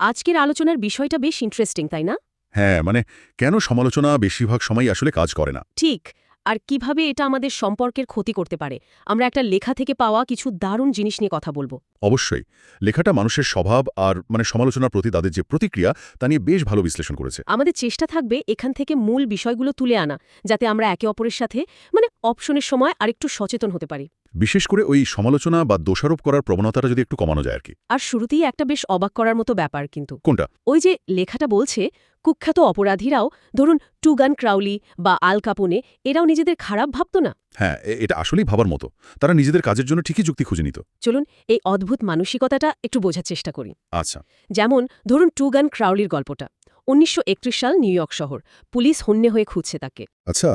আজকের আলোচনার বিষয়টা বেশ ইন্টারেস্টিং তাই না? হ্যাঁ মানে কেন সমালোচনা বেশিরভাগ সময় আসলে কাজ করে না? ঠিক আর কীভাবে এটা আমাদের সম্পর্কের ক্ষতি করতে পারে? আমরা একটা লেখা থেকে পাওয়া কিছু দারুণ জিনিস নিয়ে কথা বলব। অবশ্যই লেখাটা মানুষের স্বভাব আর মানে সমালোচনার প্রতি তাদের যে প্রতিক্রিয়া তা নিয়ে বেশ ভালো বিশ্লেষণ করেছে। আমাদের চেষ্টা থাকবে এখান থেকে মূল বিষয়গুলো তুলে আনা যাতে আমরা একে অপরের সাথে মানে অপশনের সময় আরেকটু সচেতন হতে পারি। বিশেষ করে ওই সমালোচনা বা দোষারোপ করার প্রবণতাটা যদি একটু কমানো যায় আর কি। আর শুরুতেই একটা বেশ অবাক করার মতো ব্যাপার কিন্তু। কোনটা? ওই যে লেখাটা বলছে কুখ্যাত অপরাধীরাও ধরুন টুগান ক্রাউলি বা আল কাপুনে এরাও নিজেদের খারাপ ভাবত না? হ্যাঁ এটা আসলেই ভাবার মতো। তারা নিজেদের কাজের জন্য ঠিকই যুক্তি খুঁজে নিত। চলুন এই অদ্ভুত মানসিকতাটা একটু বোঝার চেষ্টা করি। আচ্ছা। যেমন ধরুন টুগান ক্রাউলির গল্পটা। উনিশশো একত্রিশ সাল নিউ ইয়র্ক শহর। পুলিশ হন্যে হয়ে খুঁজছে তাকে। আচ্ছা।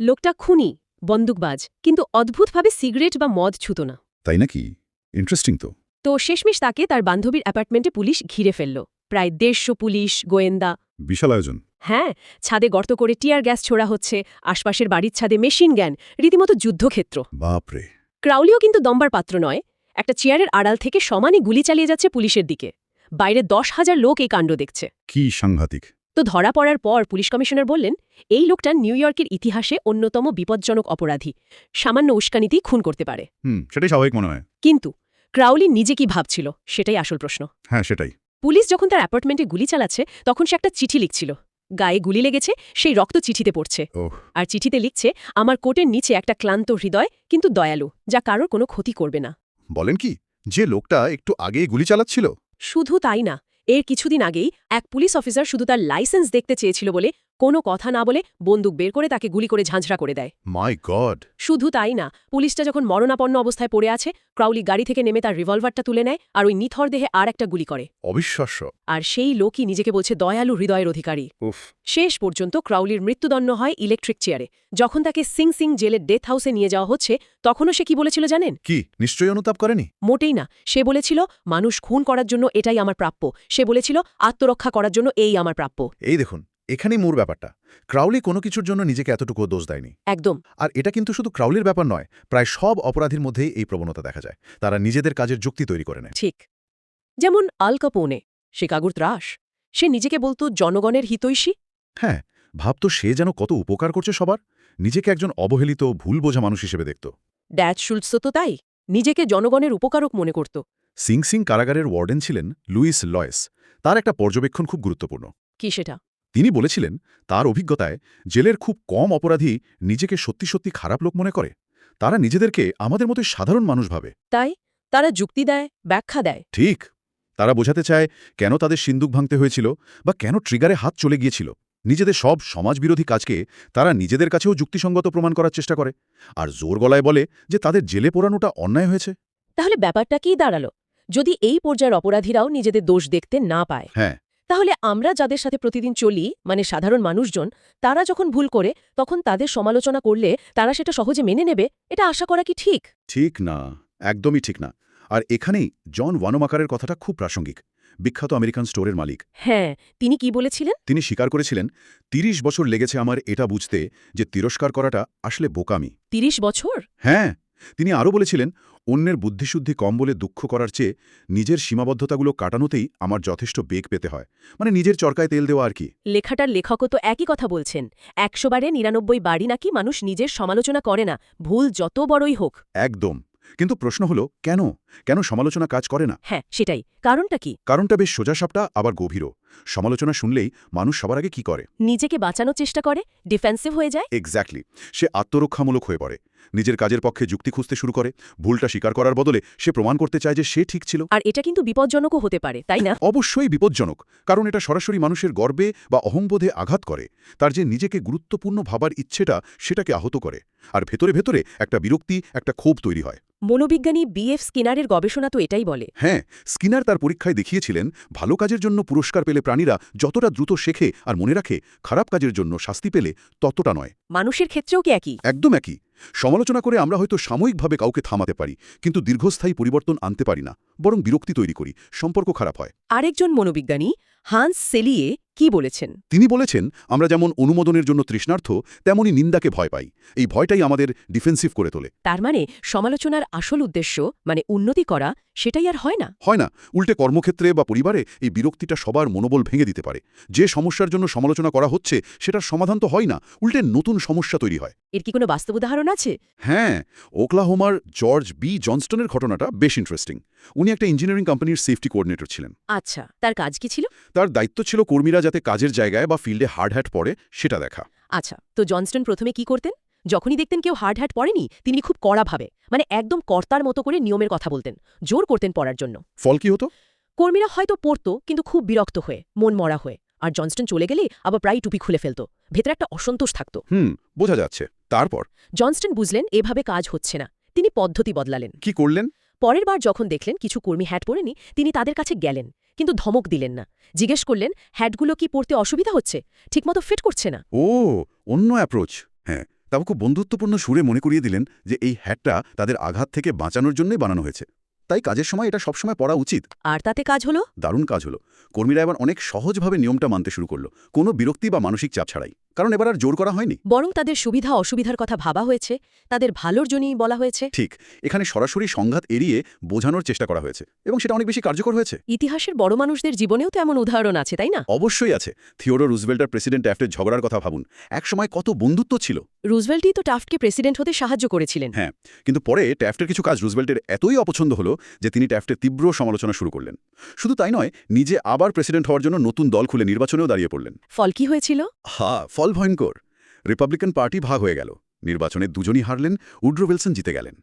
লোকটা খুনি। বন্দুকবাজ কিন্তু অদ্ভুতভাবে সিগারেট বা মদ ছুত না। তাই নাকি? ইন্টারেস্টিং তো। তো শেষমেশ তাকে তার বান্ধবীর অ্যাপার্টমেন্টে পুলিশ ঘিরে ফেলল। প্রায় দেড়শো পুলিশ গোয়েন্দা। বিশাল আয়োজন। হ্যাঁ ছাদে গর্ত করে টিয়ার গ্যাস ছোড়া হচ্ছে আশপাশের বাড়ির ছাদে মেশিন গ্যান রীতিমতো যুদ্ধক্ষেত্র। বাপরে। ক্রাউলিও কিন্তু দম্বার পাত্র নয় একটা চেয়ারের আড়াল থেকে সমানে গুলি চালিয়ে যাচ্ছে পুলিশের দিকে। বাইরে দশ হাজার লোক এই কাণ্ড দেখছে। কি সাংঘাতিক। তো ধরা পড়ার পর পুলিশ কমিশনার বললেন এই লোকটা নিউ ইয়র্কের ইতিহাসে অন্যতম বিপজ্জনক অপরাধী। সামান্য উস্কানিতেই খুন করতে পারে। হুম সেটাই স্বাভাবিক মনে হয়। কিন্তু ক্রাউলি নিজে কি ভাবছিল? সেটাই আসল প্রশ্ন। হ্যাঁ সেটাই। পুলিশ যখন তার অ্যাপার্টমেন্টে গুলি চালাচ্ছে তখন সে একটা চিঠি লিখছিল। গায়ে গুলি লেগেছে সেই রক্ত চিঠিতে পড়ছে। আর চিঠিতে লিখছে আমার কোটের নিচে একটা ক্লান্ত হৃদয় কিন্তু দয়ালু যা কারোর কোনো ক্ষতি করবে না। বলেন কি যে লোকটা একটু আগে গুলি চালাচ্ছিল? শুধু তাই না এর কিছুদিন আগেই এক পুলিশ অফিসার শুধু তার লাইসেন্স দেখতে চেয়েছিল বলে কোনো কথা না বলে বন্দুক বের করে তাকে গুলি করে ঝাঁঝরা করে দেয়। My God. শুধু তাই না পুলিশটা যখন মরণাপন্ন অবস্থায় পড়ে আছে ক্রাউলি গাড়ি থেকে নেমে তার রিভলভারটা তুলে নেয় আর ওই নিথর দেহে আর একটা গুলি করে। অবিশ্বাস্য। আর সেই লোকই নিজেকে বলছে দয়ালু হৃদয়ের অধিকারী। উফ। শেষ পর্যন্ত ক্রাউলির মৃত্যুদণ্ড হয় ইলেকট্রিক চেয়ারে। যখন তাকে সিং সিং জেলের ডেথ হাউসে নিয়ে যাওয়া হচ্ছে তখনও সে কি বলেছিল জানেন? কি? নিশ্চয়ই অনুতাপ করেনি? মোটেই না। সে বলেছিল মানুষ খুন করার জন্য এটাই আমার প্রাপ্য। সে বলেছিল আত্মরক্ষা করার জন্য এই আমার প্রাপ্য। এই দেখুন এখানেই মূল ব্যাপারটা। ক্রাউলি কোনো কিছুর জন্য নিজেকে এতটুকু দোষ দেয়নি। একদম। আর এটা কিন্তু শুধু ক্রাউলির ব্যাপার নয় প্রায় সব অপরাধীর মধ্যেই এই প্রবণতা দেখা যায়। তারা নিজেদের কাজের যুক্তি তৈরি করে নেয়। ঠিক। যেমন আল কাপোনে শিকাগুর ত্রাস। সে নিজেকে বলতো জনগণের হিতৈষী? হ্যাঁ ভাবতো সে যেন কত উপকার করছে সবার। নিজেকে একজন অবহেলিত ভুল বোঝা মানুষ হিসেবে দেখত। ড্যাচ শুলস তো তাই। নিজেকে জনগণের উপকারক মনে করত। সিং সিং কারাগারের ওয়ার্ডেন ছিলেন লুইস লয়েস। তার একটা পর্যবেক্ষণ খুব গুরুত্বপূর্ণ। কি সেটা? তিনি বলেছিলেন তার অভিজ্ঞতায় জেলের খুব কম অপরাধী নিজেকে সত্যি সত্যি খারাপ লোক মনে করে। তারা নিজেদেরকে আমাদের মতো সাধারণ মানুষ ভাবে। তাই তারা যুক্তি দেয় ব্যাখ্যা দেয়। ঠিক। তারা বোঝাতে চায় কেন তাদের সিন্দুক ভাঙতে হয়েছিল বা কেন ট্রিগারে হাত চলে গিয়েছিল। নিজেদের সব সমাজবিরোধী কাজকে তারা নিজেদের কাছেও যুক্তিসঙ্গত প্রমাণ করার চেষ্টা করে। আর জোর গলায় বলে যে তাদের জেলে পোড়ানোটা অন্যায় হয়েছে। তাহলে ব্যাপারটা কি দাঁড়াল? যদি এই পর্যায়ের অপরাধীরাও নিজেদের দোষ দেখতে না পায়। হ্যাঁ। তাহলে আমরা যাদের সাথে প্রতিদিন চলি মানে সাধারণ মানুষজন তারা যখন ভুল করে তখন তাদের সমালোচনা করলে তারা সেটা সহজে মেনে নেবে? এটা আশা করা কি ঠিক? ঠিক না একদমই ঠিক না। আর এখানেই জন ওয়ানোমাকারের কথাটা খুব প্রাসঙ্গিক। বিখ্যাত আমেরিকান স্টোরের মালিক। হ্যাঁ তিনি কি বলেছিলেন? তিনি স্বীকার করেছিলেন তিরিশ বছর লেগেছে আমার এটা বুঝতে যে তিরস্কার করাটা আসলে বোকামি। তিরিশ বছর? হ্যাঁ তিনি আরও বলেছিলেন অন্যের বুদ্ধিশুদ্ধি কম বলে দুঃখ করার চেয়ে নিজের সীমাবদ্ধতাগুলো কাটানোতেই আমার যথেষ্ট বেগ পেতে হয়। মানে নিজের চরকায় তেল দেওয়া আর কি। লেখাটার লেখকও তো একই কথা বলছেন। একশো বারে নিরানব্বই বাড়ি নাকি মানুষ নিজের সমালোচনা করে না। ভুল যত বড়ই হোক। একদম। কিন্তু প্রশ্ন হলো কেন? কেন সমালোচনা কাজ করে না? হ্যাঁ সেটাই। কারণটা কি? কারণটা বেশ সোজাসাপটা আবার গভীরও। সমালোচনা শুনলেই মানুষ সবার আগে কি করে? নিজেকে বাঁচানোর চেষ্টা করে ডিফেন্সিভ হয়ে যায়। এক্স্যাক্টলি সে আত্মরক্ষামূলক হয়ে পড়ে। নিজের কাজের পক্ষে যুক্তি খুঁজতে শুরু করে। ভুলটা স্বীকার করার বদলে সে প্রমাণ করতে চায় যে সে ঠিক ছিল। আর এটা কিন্তু বিপজ্জনকও হতে পারে তাই না? অবশ্যই বিপজ্জনক কারণ এটা সরাসরি মানুষের গর্বে বা অহংবোধে আঘাত করে। তার যে নিজেকে গুরুত্বপূর্ণ ভাবার ইচ্ছেটা সেটাকে আহত করে। আর ভেতরে ভেতরে একটা বিরক্তি একটা ক্ষোভ তৈরি হয়। মনোবিজ্ঞানী বিএফ স্কিনারের গবেষণা তো এটাই বলে। হ্যাঁ স্কিনার তার পরীক্ষায় দেখিয়েছিলেন ভালো কাজের জন্য পুরস্কার পেলে প্রাণীরা যতটা দ্রুত শেখে আর মনে রাখে খারাপ কাজের জন্য শাস্তি পেলে ততটা নয়। মানুষের ক্ষেত্রেও কি একই? একদম একই। সমালোচনা করে আমরা হয়তো সাময়িকভাবে কাউকে থামাতে পারি কিন্তু দীর্ঘস্থায়ী পরিবর্তন আনতে পারি না বরং বিরক্তি তৈরি করি সম্পর্ক খারাপ হয়। আরেকজন মনোবিজ্ঞানী হান্স সেলিয়ে কি বলেছেন? তিনি বলেছেন আমরা যেমন অনুমোদনের জন্য তৃষ্ণার্থ তেমনি নিন্দাকে ভয় পাই। এই ভয়টাই আমাদের ডিফেন্সিভ করে তোলে। তার মানে সমালোচনার আসল উদ্দেশ্য মানে উন্নতি করা সেটাই আর হয় না? হয় না। উল্টে কর্মক্ষেত্রে বা পরিবারে এই বিরক্তিটা সবার মনোবল ভেঙে দিতে পারে। যে সমস্যার জন্য সমালোচনা করা হচ্ছে সেটার সমাধান তো হয় না। উল্টে নতুন সমস্যা তৈরি হয়। এর কি কোনো বাস্তব উদাহরণ আছে? হ্যাঁ ওকলাহোমার জর্জ বি জনস্টনের ঘটনাটা বেশ ইন্টারেস্টিং উনি একটা ইঞ্জিনিয়ারিং কোম্পানির সেফটি কোঅর্ডিনেটর ছিলেন। আচ্ছা তার কাজ কি ছিল? তার দায়িত্ব ছিল কর্মীরা যাতে কাজের জায়গায় বা ফিল্ডে হার্ড হ্যাট পড়ে সেটা দেখা। আচ্ছা তো জনস্টন প্রথমে কি করতেন? যখনই দেখতেন কেউ হার্ড হ্যাট পড়েনি তিনি খুব কড়াভাবে মানে একদম কর্তার মতো করে নিয়মের কথা বলতেন জোর করতেন পড়ার জন্য। ফল কি হতো? কর্মীরা হয়তো পড়তো কিন্তু খুব বিরক্ত হয়ে মন মরা হয়ে আর জনস্টন চলে গেলে আবার প্রায় টুপি খুলে ফেলত ভেতরে একটা অসন্তোষ থাকত। হুম বোঝা যাচ্ছে তারপর? জনস্টন বুঝলেন এভাবে কাজ হচ্ছে না তিনি পদ্ধতি বদলালেন। কি করলেন? পরের বার যখন দেখলেন কিছু কর্মী হ্যাট পরেনি তিনি তাদের কাছে গেলেন কিন্তু ধমক দিলেন না। জিজ্ঞেস করলেন হ্যাটগুলো কি পড়তে অসুবিধা হচ্ছে? ঠিকমতো ফিট করছে না? ও অন্য অ্যাপ্রোচ। হ্যাঁ তাও খুব বন্ধুত্বপূর্ণ সুরে মনে করিয়ে দিলেন যে এই হ্যাটটা তাদের আঘাত থেকে বাঁচানোর জন্যই বানানো হয়েছে। তাই কাজের সময় এটা সবসময় পড়া উচিত। আর তাতে কাজ হলো? দারুণ কাজ হলো। কর্মীরা এবার অনেক সহজভাবে নিয়মটা মানতে শুরু করল। কোনো বিরক্তি বা মানসিক চাপ ছাড়াই। কারণ এবার আর জোর করা হয়নি। বরং তাদের সুবিধা অসুবিধার কথা ভাবা হয়েছে। তাদের ভালোর জন্যই বলা হয়েছে। ঠিক এখানে সরাসরি সংঘাত এড়িয়ে বোঝানোর চেষ্টা করা হয়েছে এবং সেটা অনেক বেশি কার্যকর হয়েছে। ইতিহাসের বড় মানুষদের জীবনেও তো এমন উদাহরণ আছে তাই না? অবশ্যই আছে। থিওডো রুজভেল্টার প্রেসিডেন্ট ট্যাফটের ঝগড়ার কথা ভাবুন। একসময় কত বন্ধুত্ব ছিল। রুজভেল্টই তো টাফটকে প্রেসিডেন্ট হতে সাহায্য করেছিলেন। হ্যাঁ কিন্তু পরে ট্যাফটের কিছু কাজ রুজভেল্টের এতই অপছন্দ হলো যে তিনি ট্যাফটের তীব্র সমালোচনা শুরু করলেন। শুধু তাই নয় নিজে আবার প্রেসিডেন্ট হওয়ার জন্য নতুন দল খুলে নির্বাচনেও দাঁড়িয়ে পড়লেন। ফল কি হয়েছিল? হা ফল ভয়ঙ্কর। রিপাবলিকান পার্টি ভাগ হয়ে গেল। নির্বাচনে দুজনই হারলেন উড্রো উইলসন জিতে গেলেন।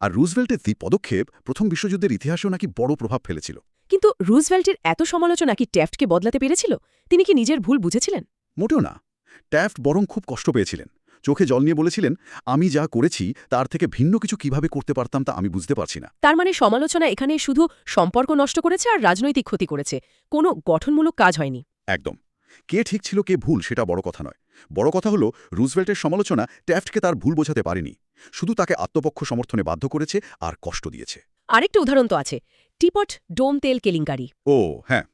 আর রুজভেল্টের দ্বি পদক্ষেপ প্রথম বিশ্বযুদ্ধের ইতিহাসেও নাকি বড় প্রভাব ফেলেছিল। কিন্তু রুজভেল্টের এত সমালোচনা কি ট্যাফটকে বদলাতে পেরেছিল? তিনি কি নিজের ভুল বুঝেছিলেন? মোটেও না। ট্যাফট বরং খুব কষ্ট পেয়েছিলেন। চোখে জল নিয়ে বলেছিলেন আমি যা করেছি তার থেকে ভিন্ন কিছু কীভাবে করতে পারতাম তা আমি বুঝতে পারছি না। তার মানে সমালোচনা এখানে শুধু সম্পর্ক নষ্ট করেছে আর রাজনৈতিক ক্ষতি করেছে। কোনো গঠনমূলক কাজ হয়নি। একদম। কে ঠিক ছিল কে ভুল সেটা বড় কথা নয়। বড় কথা হলো রুজভেল্টের সমালোচনা ট্যাফটকে তার ভুল বোঝাতে পারেনি। শুধু তাকে আত্মপক্ষ সমর্থনে বাধ্য করেছে আর কষ্ট দিয়েছে। আরেকটা উদাহরণ তো আছে। টিপট ডোম তেল কেলিঙ্কারি। ও হ্যাঁ।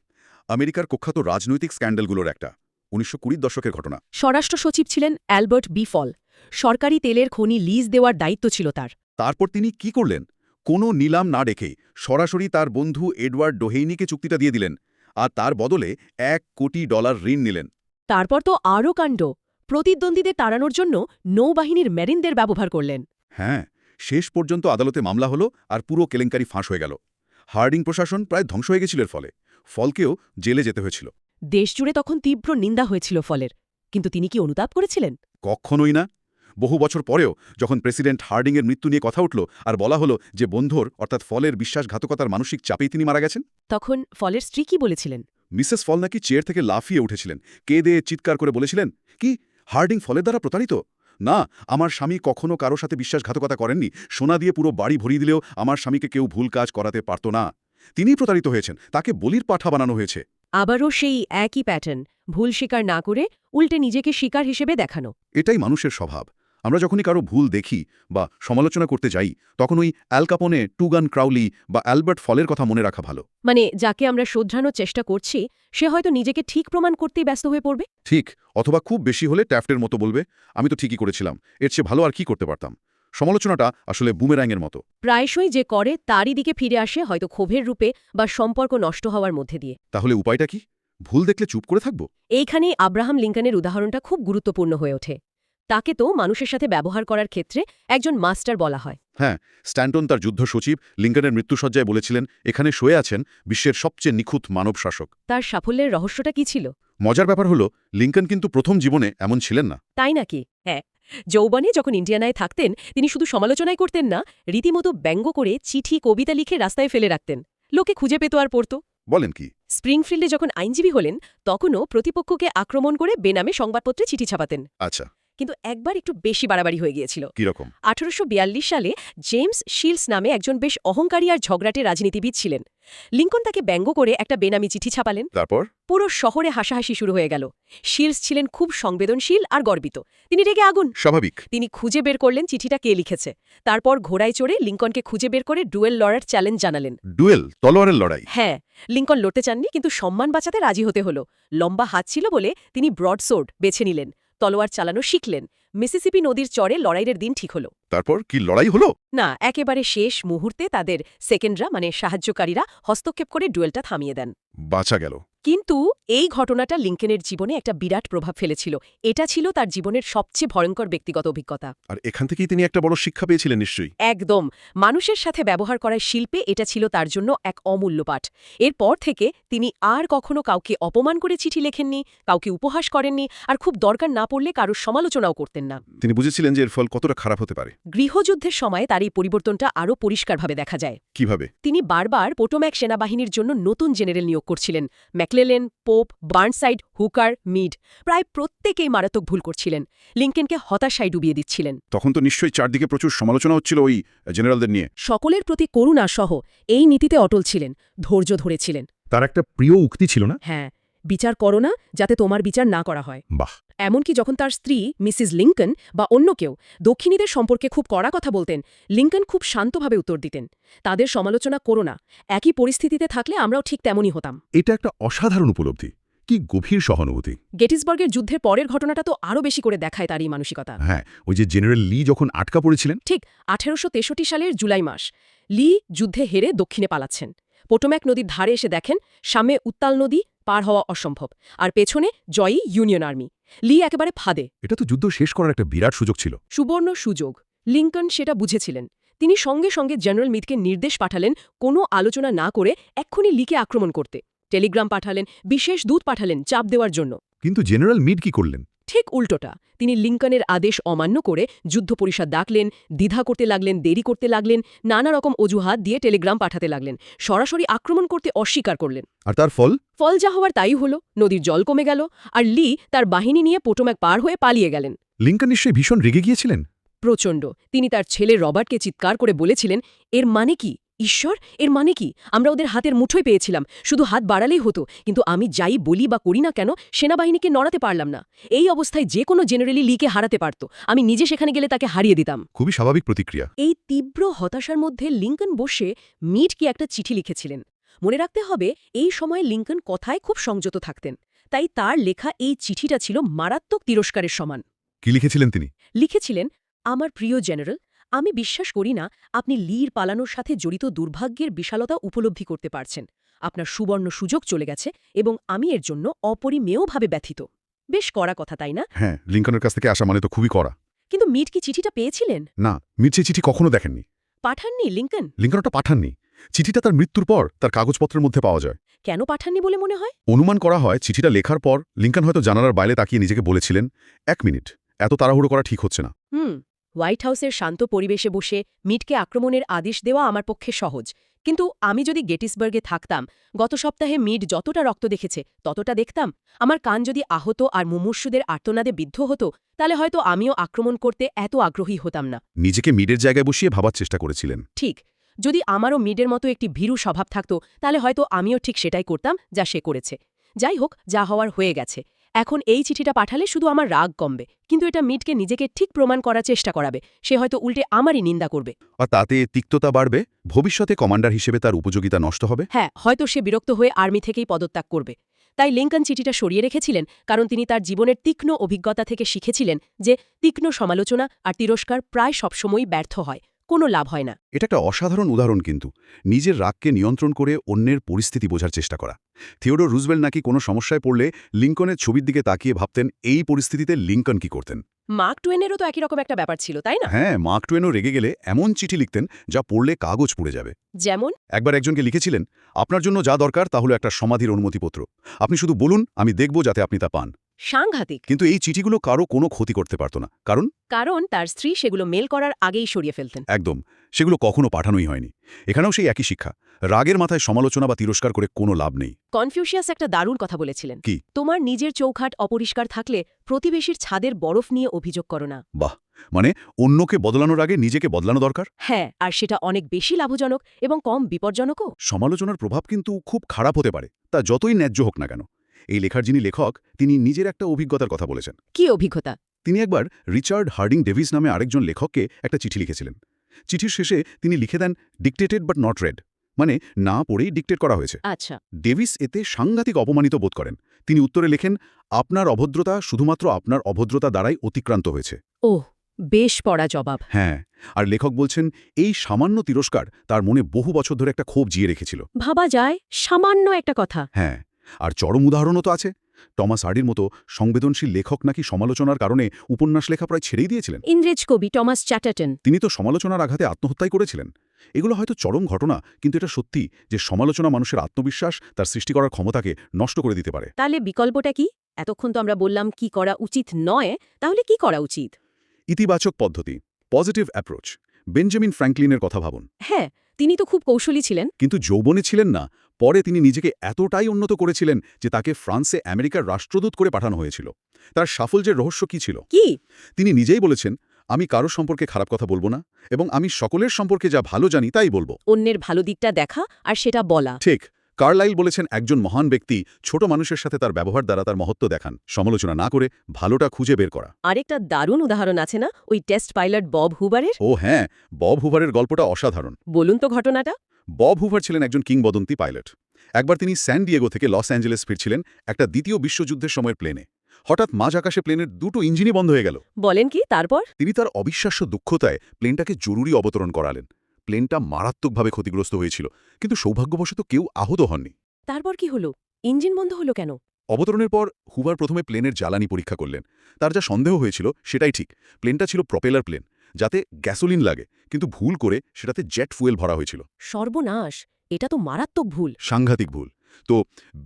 আমেরিকার কুখ্যাত রাজনৈতিক স্ক্যান্ডালগুলোর একটা। উনিশশো কুড়ির দশকের ঘটনা। স্বরাষ্ট্র সচিব ছিলেন অ্যালবার্ট বি ফল। সরকারি তেলের খনি লিজ দেওয়ার দায়িত্ব ছিল তার। তারপর তিনি কি করলেন? কোনো নিলাম না ডেকেই সরাসরি তার বন্ধু এডওয়ার্ড ডোহেইনিকে চুক্তিটা দিয়ে দিলেন। আর তার বদলে এক কোটি ডলার ঋণ নিলেন। তারপর তো আরও কাণ্ড। প্রতিদ্বন্দ্বীদের তাড়ানোর জন্য নৌবাহিনীর মেরিনদের ব্যবহার করলেন। হ্যাঁ শেষ পর্যন্ত আদালতে মামলা হলো আর পুরো কেলেঙ্কারি ফাঁস হয়ে গেল। হার্ডিং প্রশাসন প্রায় ধ্বংস হয়ে গেছিল এর ফলে। ফলকেও জেলে যেতে হয়েছিল। দেশজুড়ে তখন তীব্র নিন্দা হয়েছিল ফলের। কিন্তু তিনি কি অনুতাপ করেছিলেন? কখনোই না। বহু বছর পরেও যখন প্রেসিডেন্ট হার্ডিংয়ের মৃত্যু নিয়ে কথা উঠল আর বলা হলো যে বন্ধুর অর্থাৎ ফলের বিশ্বাসঘাতকতার মানসিক চাপেই তিনি মারা গেছেন। তখন ফলের স্ত্রী কি বলেছিলেন? মিসেস ফল নাকি চেয়ার থেকে লাফিয়ে উঠেছিলেন। কে কেঁদে চিৎকার করে বলেছিলেন কি? হার্ডিং ফলের দ্বারা প্রতারিত? না আমার স্বামী কখনো কারও সাথে বিশ্বাসঘাতকতা করেননি। সোনা দিয়ে পুরো বাড়ি ভরিয়ে দিলেও আমার স্বামীকে কেউ ভুল কাজ করাতে পারত না। তিনিই প্রতারিত হয়েছেন তাকে বলির পাঠা বানানো হয়েছে। আবারও সেই একই প্যাটার্ন ভুল স্বীকার না করে উল্টে নিজেকে শিকার হিসেবে দেখানো। এটাই মানুষের স্বভাব। আমরা যখনই কারও ভুল দেখি বা সমালোচনা করতে যাই তখন ওই অ্যালকাপনে টুগান ক্রাউলি বা অ্যালবার্ট ফলের কথা মনে রাখা ভালো। মানে যাকে আমরা শোধরানোর চেষ্টা করছি সে হয়তো নিজেকে ঠিক প্রমাণ করতেই ব্যস্ত হয়ে পড়বে? ঠিক অথবা খুব বেশি হলে ট্যাফটের মতো বলবে আমি তো ঠিকই করেছিলাম এর চেয়ে ভালো আর কি করতে পারতাম? সমালোচনাটা আসলে বুমেরাঙের মতো। প্রায়শই যে করে তারই দিকে ফিরে আসে হয়তো ক্ষোভের রূপে বা সম্পর্ক নষ্ট হওয়ার মধ্যে দিয়ে। তাহলে উপায়টা কি? ভুল দেখলে চুপ করে থাকব? এইখানেই আব্রাহাম লিঙ্কনের উদাহরণটা খুব গুরুত্বপূর্ণ হয়ে ওঠে। তাকে তো মানুষের সাথে ব্যবহার করার ক্ষেত্রে একজন মাস্টার বলা হয়। হ্যাঁ স্ট্যান্টন তার যুদ্ধ সচিব লিঙ্কনের মৃত্যুসজ্জায় বলেছিলেন এখানে শুয়ে আছেন বিশ্বের সবচেয়ে নিখুঁত মানব শাসক। তার সাফল্যের রহস্যটা কি ছিল? মজার ব্যাপার হলো লিঙ্কন কিন্তু প্রথম জীবনে এমন ছিলেন না। তাই নাকি? হ্যাঁ যৌবনে যখন ইন্ডিয়ানায় থাকতেন তিনি শুধু সমালোচনাই করতেন না রীতিমতো ব্যঙ্গ করে চিঠি কবিতা লিখে রাস্তায় ফেলে রাখতেন। লোকে খুঁজে পেত আর পড়ত। বলেন কি? স্প্রিংফিল্ডে যখন আইনজীবী হলেন তখনও প্রতিপক্ষকে আক্রমণ করে বেনামে সংবাদপত্রে চিঠি ছাপাতেন। আচ্ছা। কিন্তু একবার একটু বেশি বাড়াবাড়ি হয়ে গিয়েছিল। কীরকম? আঠারোশো বিয়াল্লিশ সালে জেমস শিলস নামে একজন বেশ অহংকারী আর ঝগড়াটে রাজনীতিবিদ ছিলেন। লিঙ্কন তাকে ব্যঙ্গ করে একটা বেনামি চিঠি ছাপালেন। তারপর? পুরো শহরে হাসাহাসি শুরু হয়ে গেল। শিলস ছিলেন খুব সংবেদনশীল আর গর্বিত। তিনি রেগে আগুন। স্বাভাবিক। তিনি খুঁজে বের করলেন চিঠিটা কে লিখেছে। তারপর ঘোড়ায় চড়ে লিঙ্কনকে খুঁজে বের করে ডুয়েল লড়ার চ্যালেঞ্জ জানালেন। ডুয়েল? তলোয়ারের লড়াই? হ্যাঁ লিঙ্কন লড়তে চাননি কিন্তু সম্মান বাঁচাতে রাজি হতে হলো। লম্বা হাত ছিল বলে তিনি ব্রডসোর্ড বেছে নিলেন। তলোয়ার চালানো শিখলেন। মিসিসিপি নদীর চরে লড়াইয়ের দিন ঠিক হলো। তারপর কি লড়াই হলো? না একেবারে শেষ মুহূর্তে তাদের সেকেন্ডরা মানে সাহায্যকারীরা হস্তক্ষেপ করে ডুয়েলটা থামিয়ে দেন। বাঁচা গেল। কিন্তু এই ঘটনাটা লিঙ্কেনের জীবনে একটা বিরাট প্রভাব ফেলেছিল। এটা ছিল তার জীবনের সবচেয়ে ভয়ঙ্কর ব্যক্তিগত অভিজ্ঞতা। আর এখান থেকেই তিনি একটা বড় শিক্ষা পেয়েছিলেন নিশ্চয়ই। একদম। মানুষের সাথে ব্যবহার করার শিল্পে এটা ছিল তার জন্য এক অমূল্য পাঠ। এরপর থেকে তিনি আর কখনো কাউকে অপমান করে চিঠি লেখেননি কাউকে উপহাস করেননি আর খুব দরকার না পড়লে কারোর সমালোচনাও করতেন না। তিনি বুঝেছিলেন যে এর ফল কতটা খারাপ হতে পারে। গৃহযুদ্ধের সময় তার এই পরিবর্তনটা আরও পরিষ্কারভাবে দেখা যায়। কীভাবে? তিনি বারবার পোটোম্যাক সেনাবাহিনীর জন্য নতুন জেনারেল নিয়োগ করছিলেন। McClellan Pope Burnside Hooker Meade প্রায় প্রত্যেকেই মারাত্মক ভুল করছিলেন। লিঙ্কেনকে হতাশায় ডুবিয়ে দিচ্ছিলেন। তখন তো নিশ্চয়ই চারদিকে প্রচুর সমালোচনা হচ্ছিল ওই জেনারেলদের নিয়ে। সকলের প্রতি করুণা সহ এই নীতিতে অটল ছিলেন ধৈর্য ধরেছিলেন। তার একটা প্রিয় উক্তি ছিল না? হ্যাঁ বিচার করো না যাতে তোমার বিচার না করা হয়। বাহ। এমনকি যখন তার স্ত্রী মিসিস লিঙ্কন বা অন্য কেউ দক্ষিণীদের সম্পর্কে খুব কড়া কথা বলতেন লিঙ্কন খুব শান্তভাবে উত্তর দিতেন তাদের সমালোচনা করো না একই পরিস্থিতিতে থাকলে আমরাও ঠিক তেমনই হতাম। এটা একটা অসাধারণ উপলব্ধি কি গভীর সহানুভূতি। গেটিসবার্গের যুদ্ধের পরের ঘটনাটা তো আরও বেশি করে দেখায় তার এই মানসিকতা। হ্যাঁ ওই যে জেনারেল লি যখন আটকা পড়েছিলেন? ঠিক আঠেরোশো সালের জুলাই মাস লি যুদ্ধে হেরে দক্ষিণে পালাচ্ছেন। পোটোম্যাক নদীর ধারে এসে দেখেন সামনে উত্তাল নদী পার হওয়া অসম্ভব। আর পেছনে জয়ী ইউনিয়ন আর্মি। লি একেবারে ফাঁদে। এটা তো যুদ্ধ শেষ করার একটা বিরাট সুযোগ ছিল। সুবর্ণ সুযোগ। লিঙ্কন সেটা বুঝেছিলেন। তিনি সঙ্গে সঙ্গে জেনারেল মিথকে নির্দেশ পাঠালেন কোনো আলোচনা না করে এক্ষুনি লিকে আক্রমণ করতে। টেলিগ্রাম পাঠালেন বিশেষ দূত পাঠালেন চাপ দেওয়ার জন্য। কিন্তু জেনারেল মিড কি করলেন? ঠিক উল্টোটা তিনি লিঙ্কনের আদেশ অমান্য করে যুদ্ধ পরিষদ ডাকলেন দ্বিধা করতে লাগলেন দেরি করতে লাগলেন নানা রকম অজুহাত দিয়ে টেলিগ্রাম পাঠাতে লাগলেন সরাসরি আক্রমণ করতে অস্বীকার করলেন। আর তার ফল? ফল যা হওয়ার তাই হল নদীর জল কমে গেল আর লি তার বাহিনী নিয়ে পোটোম্যাক পার হয়ে পালিয়ে গেলেন। লিঙ্কন নিশ্চয়ই ভীষণ রেগে গিয়েছিলেন? প্রচণ্ড তিনি তার ছেলে রবার্টকে চিৎকার করে বলেছিলেন এর মানে কি? ঈশ্বর? এর মানে কি? আমরা ওদের হাতের মুঠোয় পেয়েছিলাম। শুধু হাত বাড়ালেই হতো কিন্তু আমি যাই বলি বা করি না কেন সেনাবাহিনীকে নড়াতে পারলাম না। এই অবস্থায় যে কোনো জেনারেলি লিকে হারাতে পারত। আমি নিজে সেখানে গেলে তাকে হারিয়ে দিতাম। খুবই স্বাভাবিক প্রতিক্রিয়া। এই তীব্র হতাশার মধ্যে লিঙ্কন বসে মিট কি একটা চিঠি লিখেছিলেন। মনে রাখতে হবে এই সময় লিঙ্কন কথায় খুব সংযত থাকতেন। তাই তার লেখা এই চিঠিটা ছিল মারাত্মক তিরস্কারের সমান। কি লিখেছিলেন তিনি? লিখেছিলেন আমার প্রিয় জেনারেল আমি বিশ্বাস করি না আপনি লির পালানোর সাথে জড়িত দুর্ভাগ্যের বিশালতা উপলব্ধি করতে পারছেন। আপনার সুবর্ণ সুযোগ চলে গেছে এবং আমি এর জন্য অপরিমেয়ভাবে ব্যথিত। বেশ কড়া কথা তাই না? হ্যাঁ লিঙ্কনের কাছ থেকে আসা মানে তো খুবই কড়া। কিন্তু মিট কি চিঠিটা পেয়েছিলেন? না মিট সেই চিঠি কখনো দেখেননি। পাঠাননি লিঙ্কন? লিঙ্কন ওটা পাঠাননি। চিঠিটা তার মৃত্যুর পর তার কাগজপত্রের মধ্যে পাওয়া যায়। কেন পাঠাননি বলে মনে হয়? অনুমান করা হয় চিঠিটা লেখার পর লিঙ্কন হয়তো জানালার বাইরে তাকিয়ে নিজেকে বলেছিলেন এক মিনিট এত তাড়াহুড়ো করা ঠিক হচ্ছে না। হুম। হোয়াইট হাউসের শান্ত পরিবেশে বসে মিটকে আক্রমণের আদেশ দেওয়া আমার পক্ষে সহজ। কিন্তু আমি যদি গেটিসবার্গে থাকতাম গত সপ্তাহে মিট যতটা রক্ত দেখেছে ততটা দেখতাম। আমার কান যদি আহত আর মুমূর্ষুদের আর্তনাদে বিদ্ধ হতো তাহলে হয়তো আমিও আক্রমণ করতে এত আগ্রহী হতাম না। নিজেকে মিডের জায়গায় বসিয়ে ভাবার চেষ্টা করেছিলেন। ঠিক। যদি আমারও মিডের মতো একটি ভীরু স্বভাব থাকত তাহলে হয়তো আমিও ঠিক সেটাই করতাম যা সে করেছে। যাই হোক যা হওয়ার হয়ে গেছে। এখন এই চিঠিটা পাঠালে শুধু আমার রাগ কমবে কিন্তু এটা মিটকে নিজেকে ঠিক প্রমাণ করার চেষ্টা করাবে সে হয়তো উল্টে আমারই নিন্দা করবে। আর তাতে তিক্ততা বাড়বে? ভবিষ্যতে কমান্ডার হিসেবে তার উপযোগিতা নষ্ট হবে? হ্যাঁ হয়তো সে বিরক্ত হয়ে আর্মি থেকেই পদত্যাগ করবে। তাই লিঙ্কন চিঠিটা সরিয়ে রেখেছিলেন কারণ তিনি তার জীবনের তীক্ষ্ণ অভিজ্ঞতা থেকে শিখেছিলেন যে তীক্ষ্ণ সমালোচনা আর তিরস্কার প্রায় সবসময়ই ব্যর্থ হয়। কোনো লাভ হয় না। এটা একটা অসাধারণ উদাহরণ কিন্তু। নিজের রাগকে নিয়ন্ত্রণ করে অন্যের পরিস্থিতি বোঝার চেষ্টা করা। থিওডোর রুজওয়েল নাকি কোনো সমস্যায় পড়লে লিঙ্কনের ছবির দিকে তাকিয়ে ভাবতেন এই পরিস্থিতিতে লিঙ্কন কি করতেন? মার্ক টুয়েনেরও তো একই রকম একটা ব্যাপার ছিল তাই না? হ্যাঁ মার্ক টুয়েনও রেগে গেলে এমন চিঠি লিখতেন যা পড়লে কাগজ পুড়ে যাবে। যেমন? একবার একজনকে লিখেছিলেন আপনার জন্য যা দরকার তা হলো একটা সমাধির অনুমতিপত্র। আপনি শুধু বলুন আমি দেখব যাতে আপনি তা পান। সাংঘাতিক। কিন্তু এই চিঠিগুলো কারও কোনো ক্ষতি করতে পারত না। কারণ? কারণ তার স্ত্রী সেগুলো মেল করার আগেই সরিয়ে ফেলতেন। একদম। সেগুলো কখনো পাঠানোই হয়নি। এখানেও সেই একই শিক্ষা। রাগের মাথায় সমালোচনা বা তিরস্কার করে কোনো লাভ নেই। কনফিউশিয়াস একটা দারুণ কথা বলেছিলেন। কি? তোমার নিজের চৌখাট অপরিষ্কার থাকলে প্রতিবেশীর ছাদের বরফ নিয়ে অভিযোগ করো না। বাহ! মানে অন্যকে বদলানোর আগে নিজেকে বদলানো দরকার? হ্যাঁ আর সেটা অনেক বেশি লাভজনক এবং কম বিপজ্জনকও। সমালোচনার প্রভাব কিন্তু খুব খারাপ হতে পারে। তা যতই ন্যায্য হোক না কেন। এই লেখার যিনি লেখক তিনি নিজের একটা অভিজ্ঞতার কথা বলেছেন। কি অভিজ্ঞতা? তিনি একবার রিচার্ড হার্ডিং ডেভিস নামে আরেকজন লেখককে একটা চিঠি লিখেছিলেন। চিঠির শেষে তিনি লিখে দেন ডিকটেটেড বাট নট রেড মানে না পড়েই ডিকটেট করা হয়েছে। আচ্ছা। ডেভিস এতে সাংঘাতিক অপমানিত বোধ করেন। তিনি উত্তরে লেখেন আপনার অভদ্রতা শুধুমাত্র আপনার অভদ্রতা দ্বারাই অতিক্রান্ত হয়েছে। ওহ বেশ পড়া জবাব। হ্যাঁ আর লেখক বলছেন এই সামান্য তিরস্কার তার মনে বহু বছর ধরে একটা ক্ষোভ জিয়ে রেখেছিল। ভাবা যায় সামান্য একটা কথা। হ্যাঁ আর চরম উদাহরণও তো আছে। টমাস আর্ডির মতো সংবেদনশীল লেখক নাকি সমালোচনার কারণে উপন্যাস লেখা প্রায় ছেড়েই দিয়েছিলেন। ইংরেজ কবি টমাস চ্যাটার্টন। তিনি তো সমালোচনার আঘাতে আত্মহত্যাই করেছিলেন। এগুলো হয়তো চরম ঘটনা কিন্তু এটা সত্যি যে সমালোচনা মানুষের আত্মবিশ্বাস তার সৃষ্টি করার ক্ষমতাকে নষ্ট করে দিতে পারে। তাহলে বিকল্পটা কি? এতক্ষণ তো আমরা বললাম কি করা উচিত নয় তাহলে কি করা উচিত? ইতিবাচক পদ্ধতি পজিটিভ অ্যাপ্রোচ। বেঞ্জামিন ফ্র্যাঙ্কলিনের কথা ভাবুন। হ্যাঁ তিনি তো খুব কৌশলী ছিলেন। কিন্তু যৌবনে ছিলেন না। পরে তিনি নিজেকে এতটাই উন্নত করেছিলেন যে তাকে ফ্রান্সে আমেরিকার রাষ্ট্রদূত করে পাঠানো হয়েছিল। তার সাফল্যের রহস্য কি ছিল? কি? তিনি নিজেই বলেছেন আমি কারও সম্পর্কে খারাপ কথা বলব না এবং আমি সকলের সম্পর্কে যা ভালো জানি তাই বলব। অন্যের ভালো দিকটা দেখা আর সেটা বলা। ঠিক। কার্লাইল বলেছেন একজন মহান ব্যক্তি ছোট মানুষের সাথে তার ব্যবহার দ্বারা তার মহত্ব দেখান সমালোচনা না করে ভালোটা খুঁজে বের করা। আরেকটা দারুণ উদাহরণ আছে না? ওই টেস্ট পাইলট বব হুবারের? ও হ্যাঁ বব হুভারের গল্পটা অসাধারণ। বলুন তো ঘটনাটা। বব হুভার ছিলেন একজন কিংবদন্তি পাইলট। একবার তিনি স্যান ডিয়েগো থেকে লস অ্যাঞ্জেলেস ফিরছিলেন একটা দ্বিতীয় বিশ্বযুদ্ধের সময়ের প্লেনে। হঠাৎ মাঝ আকাশে প্লেনের দুটো ইঞ্জিনই বন্ধ হয়ে গেল। বলেন কি তারপর? তিনি তার অবিশ্বাস্য দুঃখতায় প্লেনটাকে জরুরি অবতরণ করালেন। প্লেনটা মারাত্মকভাবে ক্ষতিগ্রস্ত হয়েছিল কিন্তু সৌভাগ্যবশত কেউ আহত হননি। তারপর কি হলো? ইঞ্জিন বন্ধ হলো কেন? অবতরণের পর হুবার প্রথমে প্লেনের জ্বালানি পরীক্ষা করলেন। তার যা সন্দেহ হয়েছিল সেটাই ঠিক। প্লেনটা ছিল প্রপেলার প্লেন যাতে গ্যাসোলিন লাগে কিন্তু ভুল করে সেটাতে জেট ফুয়েল ভরা হয়েছিল। সর্বনাশ! এটা তো মারাত্মক ভুল। সাংঘাতিক ভুল। তো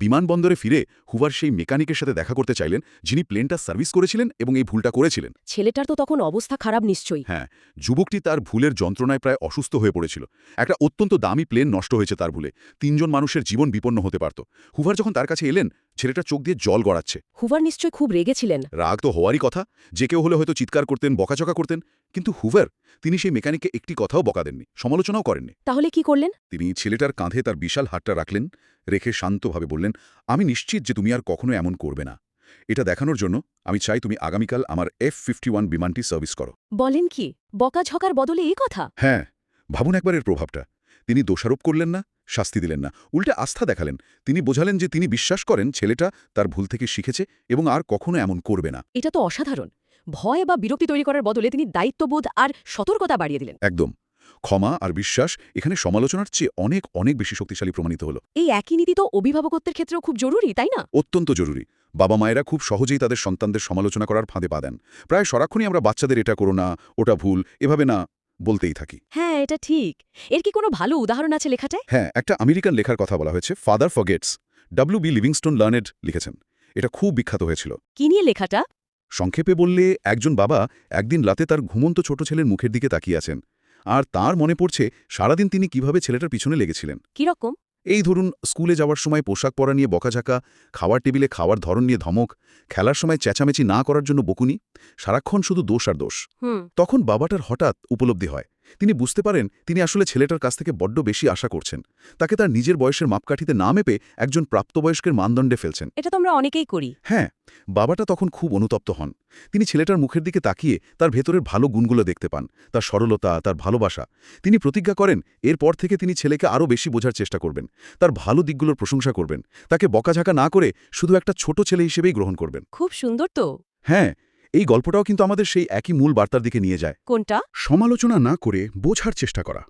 বিমানবন্দরে ফিরে হুভার সেই মেকানিকের সাথে দেখা করতে চাইলেন যিনি প্লেনটা সার্ভিস করেছিলেন এবং এই ভুলটা করেছিলেন। ছেলেটার তো তখন অবস্থা খারাপ নিশ্চয়ই। হ্যাঁ যুবকটি তার ভুলের যন্ত্রণায় প্রায় অসুস্থ হয়ে পড়েছিল। একটা অত্যন্ত দামি প্লেন নষ্ট হয়েছে তার ভুলে। তিনজন মানুষের জীবন বিপন্ন হতে পারত। হুভার যখন তার কাছে এলেন ছেলেটা চোখ দিয়ে জল গড়াচ্ছে। হুভার নিশ্চয় খুব রেগেছিলেন। রাগ তো হওয়ারই কথা। যে কেউ হলে হয়তো চিৎকার করতেন বকাচকা করতেন কিন্তু হুভার তিনি সেই মেকানিককে একটি কথাও বকা দেননি সমালোচনাও করেননি। তাহলে কি করলেন? তিনি ছেলেটার কাঁধে তার বিশাল হাতটা রাখলেন রেখে শান্তভাবে বললেন আমি নিশ্চিত যে তুমি আর কখনো এমন করবে না। এটা দেখানোর জন্য আমি চাই তুমি আগামীকাল আমার এফ ফিফটি ওয়ান বিমানটি সার্ভিস করো। বলেন কি? বকাঝকার বদলে এই কথা? হ্যাঁ ভাবুন একবার এর প্রভাবটা। তিনি দোষারোপ করলেন না শাস্তি দিলেন না। উল্টে আস্থা দেখালেন। তিনি বোঝালেন যে তিনি বিশ্বাস করেন ছেলেটা তার ভুল থেকে শিখেছে এবং আর কখনো এমন করবে না। এটা তো অসাধারণ। ভয় বা বিরক্তি তৈরি করার বদলে তিনি দায়িত্ববোধ আর সতর্কতা বাড়িয়ে দিলেন। একদম। ক্ষমা আর বিশ্বাস এখানে সমালোচনার চেয়ে অনেক অনেক বেশি শক্তিশালী প্রমাণিত হলো। এই একই নীতি তো অভিভাবকত্বের ক্ষেত্রেও খুব জরুরি তাই না? অত্যন্ত জরুরি। বাবা মায়েরা খুব সহজেই তাদের সন্তানদের সমালোচনা করার ফাঁদে পা দেন। প্রায় সরাক্ষণই আমরা বাচ্চাদের এটা করো না ওটা ভুল এভাবে না বলতেই থাকি। হ্যাঁ এটা ঠিক। এর কি কোনো ভালো উদাহরণ আছে লেখাটায়? হ্যাঁ একটা আমেরিকান লেখার কথা বলা হয়েছে father forgets W B Livingston Larned লিখেছেন। এটা খুব বিখ্যাত হয়েছিল। কি নিয়ে লেখাটা? সংক্ষেপে বললে একজন বাবা একদিন রাতে তার ঘুমন্ত ছোট ছেলের মুখের দিকে তাকিয়ে আছেন। আর তার মনে পড়ছে সারাদিন তিনি কীভাবে ছেলেটার পিছনে লেগেছিলেন। কীরকম? এই ধরুন স্কুলে যাওয়ার সময় পোশাক পরা নিয়ে বকাঝাকা খাওয়ার টেবিলে খাওয়ার ধরন নিয়ে ধমক খেলার সময় চেঁচামেচি না করার জন্য বকুনি সারাক্ষণ শুধু দোষ আর দোষ। তখন বাবাটার হঠাৎ উপলব্ধি হয়। তিনি বুঝতে পারেন তিনি আসলে ছেলেটার কাছ থেকে বড্ড বেশি আশা করছেন। তাকে তার নিজের বয়সের মাপকাঠিতে না মেপে একজন প্রাপ্তবয়স্কের মানদণ্ডে ফেলছেন। এটা তো আমরা অনেকেই করি। হ্যাঁ বাবাটা তখন খুব অনুতপ্ত হন। তিনি ছেলেটার মুখের দিকে তাকিয়ে তার ভেতরের ভালো গুণগুলো দেখতে পান তার সরলতা তার ভালোবাসা। তিনি প্রতিজ্ঞা করেন এরপর থেকে তিনি ছেলেকে আরও বেশি বোঝার চেষ্টা করবেন তার ভালো দিকগুলোর প্রশংসা করবেন। তাকে বকাঝাকা না করে শুধু একটা ছোট ছেলে হিসেবেই গ্রহণ করবেন। খুব সুন্দর তো। হ্যাঁ এই গল্পটাও কিন্তু আমাদের সেই একই মূল বার্তার দিকে নিয়ে যায়। কোনটা? সমালোচনা না করে বোঝার চেষ্টা করা।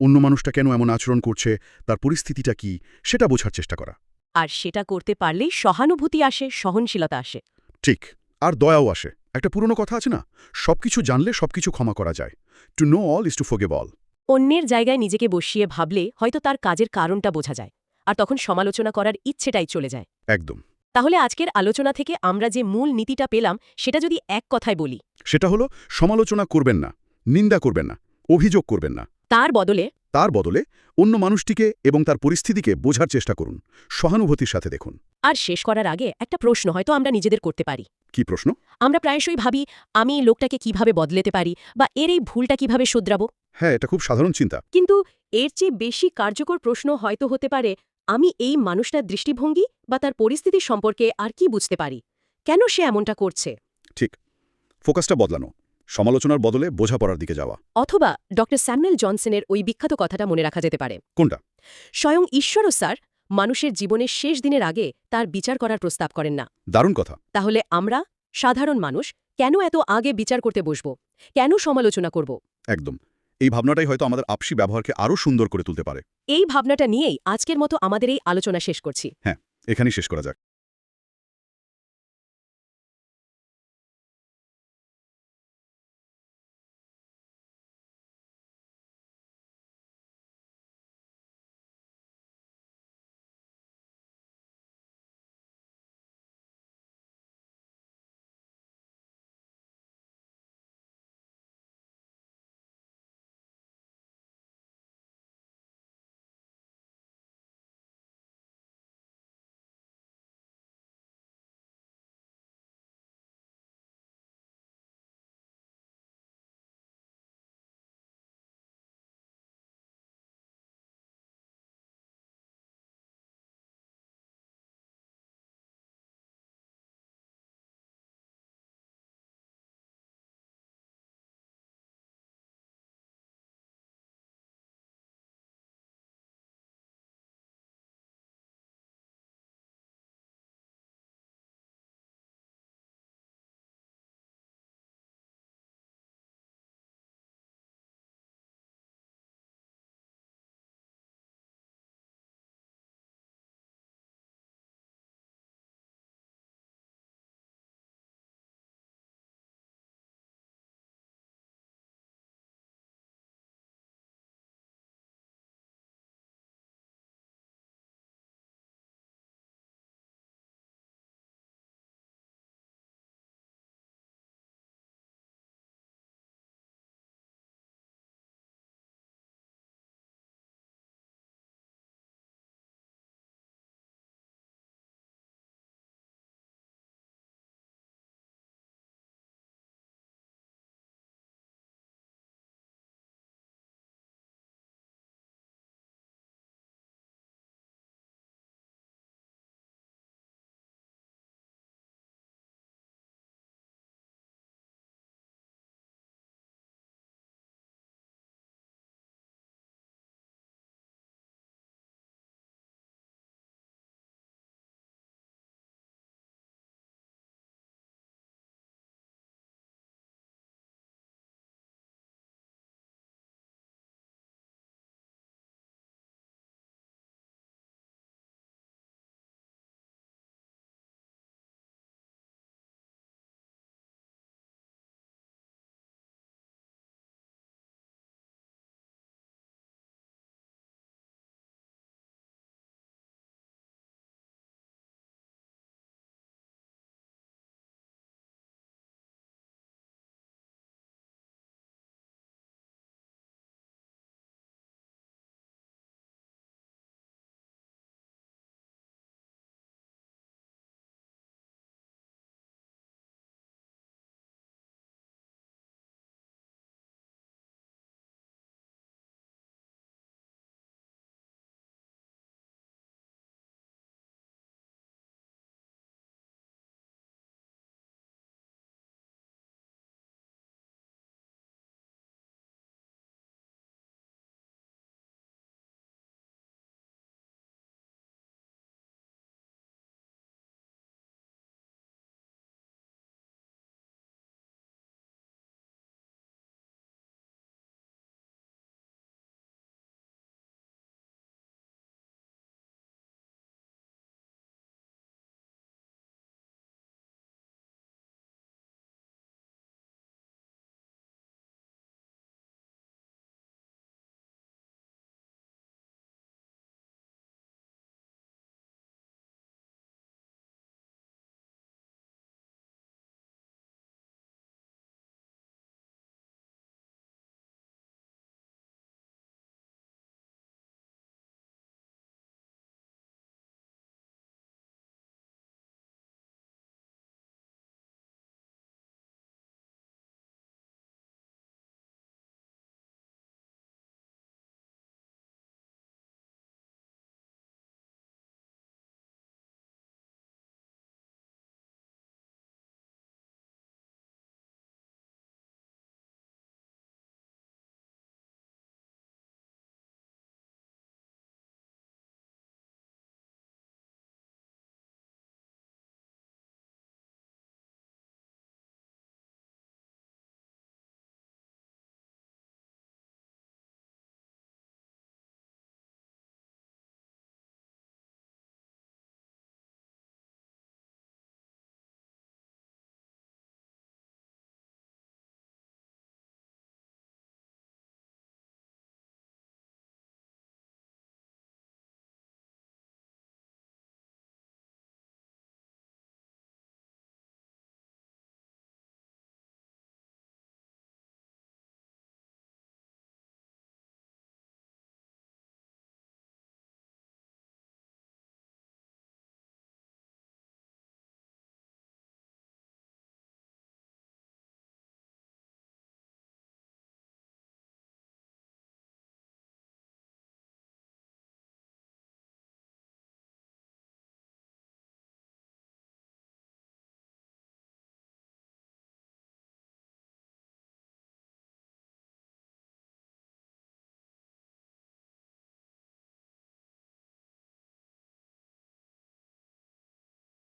অন্য মানুষটা কেন এমন আচরণ করছে তার পরিস্থিতিটা কি সেটা বোঝার চেষ্টা করা। আর সেটা করতে পারলেই সহানুভূতি আসে সহনশীলতা আসে। ঠিক আর দয়াও আসে। একটা পুরনো কথা আছে না? সবকিছু জানলে সবকিছু ক্ষমা করা যায়। To know all is to forgive বল অন্যের জায়গায় নিজেকে বসিয়ে ভাবলে হয়তো তার কাজের কারণটা বোঝা যায় আর তখন সমালোচনা করার ইচ্ছেটাই চলে যায়। একদম। তাহলে আজকের আলোচনা থেকে আমরা যে মূল নীতিটা পেলাম সেটা যদি এক কথায় বলি। সেটা হলো সমালোচনা করবেন না নিন্দা করবেন না অভিযোগ করবেন না। তার বদলে তার বদলে অন্য মানুষটিকে এবং তার পরিস্থিতিকে বোঝার চেষ্টা করুন সহানুভূতির সাথে দেখুন। আর শেষ করার আগে একটা প্রশ্ন হয়তো আমরা নিজেদের করতে পারি। কি প্রশ্ন? আমরা প্রায়শই ভাবি আমি লোকটাকে কীভাবে বদলেতে পারি বা এর এই ভুলটা কীভাবে শুধরাবো? হ্যাঁ এটা খুব সাধারণ চিন্তা। কিন্তু এর চেয়ে বেশি কার্যকর প্রশ্ন হয়তো হতে পারে আমি এই মানুষটার দৃষ্টিভঙ্গি বা তার পরিস্থিতি সম্পর্কে আর কি বুঝতে পারি? কেন সে এমনটা করছে? ঠিক। ফোকাসটা বদলানো। সমালোচনার বদলে বোঝাপড়ার দিকে যাওয়া। অথবা ড স্যামুয়েল জনসনের ওই বিখ্যাত কথাটা মনে রাখা যেতে পারে। কোনটা? স্বয়ং ঈশ্বরও স্যার মানুষের জীবনের শেষ দিনের আগে তার বিচার করার প্রস্তাব করেন না। দারুণ কথা। তাহলে আমরা সাধারণ মানুষ কেন এত আগে বিচার করতে বসব? কেন সমালোচনা করব? একদম। এই ভাবনাটাই হয়তো আমাদের আপসি ব্যবহারকে আরও সুন্দর করে তুলতে পারে। এই ভাবনাটা নিয়েই আজকের মতো আমাদের এই আলোচনা শেষ করছি। হ্যাঁ এখানেই শেষ করা যাক।